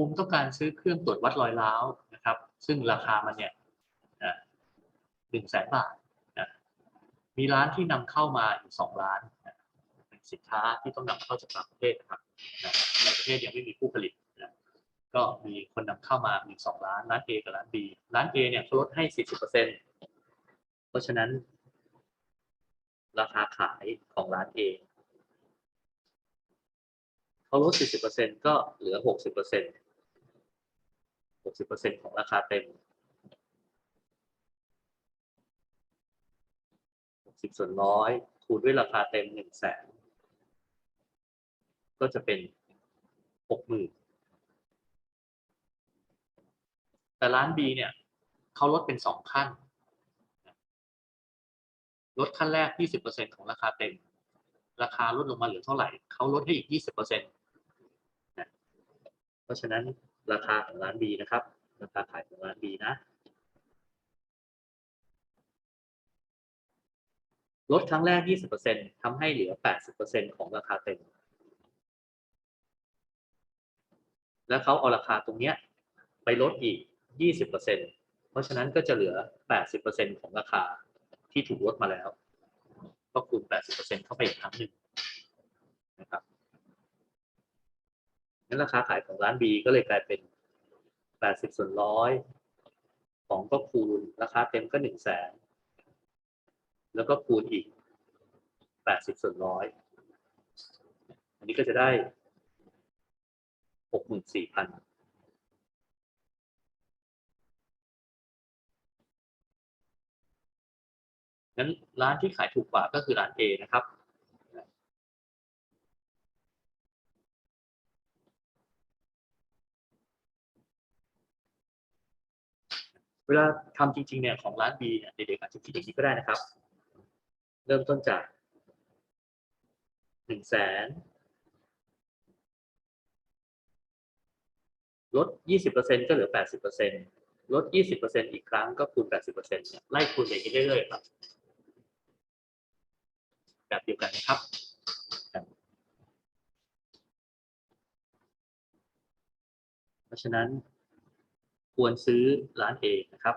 ภูมิต้องการซื้อเครื่องตรวจวัดรอยร้าวนะครับ ซึ่งราคามันเนี่ยหนึ่งแสนบาทนะมีร้านที่นำเข้ามาอยู่สองร้านเป็นสินค้าที่ต้องนำเข้าจากต่างประเทศนะครับในประเทศยังไม่มีผู้ผลิตนะก็มีคนนำเข้ามามีกสองร้านร้าน A กับร้าน B ร้าน A เนี่ยเขาลดให้สี่สิบเปอร์เซ็นเพราะฉะนั้น ราคาขายของร้าน A เขาลด 40%ก็เหลือ 60% 60%ของราคาเต็ม 60 ส่วนร้อย คูณด้วยราคาเต็ม 1 0 0 0 0แสนก็จะเป็น 60,000 แต่ร้าน B เนี่ยเขาลดเป็น 2 ขั้น ลดขั้นแรก 20%ของราคาเต็ม ราคาลดลงมาเหลือเท่าไหร่ เขาลดให้อีก 20%นะเพราะฉะนั้น ราคาของร้าน B นะครับ ราคาขายของร้าน B นะ ลดครั้งแรก 20%ทำให้เหลือ 80%ของราคาเต็ม แล้วเขาเอาราคาตรงเนี้ยไปลดอีก 20%เพราะฉะนั้นก็จะเหลือ 80%ของราคาที่ถูกลดมาแล้ว ก็คูณ 80%เข้าไปอีกครั้งหนึ่งนะครับงั้ นราคาขายของร้าน B ก็เลยกลายเป็น 80 ส่วนร้อยของก็คูณราคาเต็มก็ 1 0 0 0 0แสนแล้วก็คูณอีก 80 ส่วนร้อยอันนี้ก็จะได้ 64,000งั้นร้านที่ขายถูกกว่าก็คือร้าน A นะครับ เวลาทำจริงๆเนี่ยของร้าน B เนี่ยเด็กๆอาจจะคิดอย่างนี้ก็ได้นะครับ เริ่มต้นจากหนึ่งแสนลด 20%ก็เหลือ 80%ลด 20%อีกครั้งก็คูณ 80%เนี่ยไล่คูณไปเรื่อยๆครับ แบบเดียวกันนะครับเพราะฉะนั้น ควรซื้อร้าน A นะครับ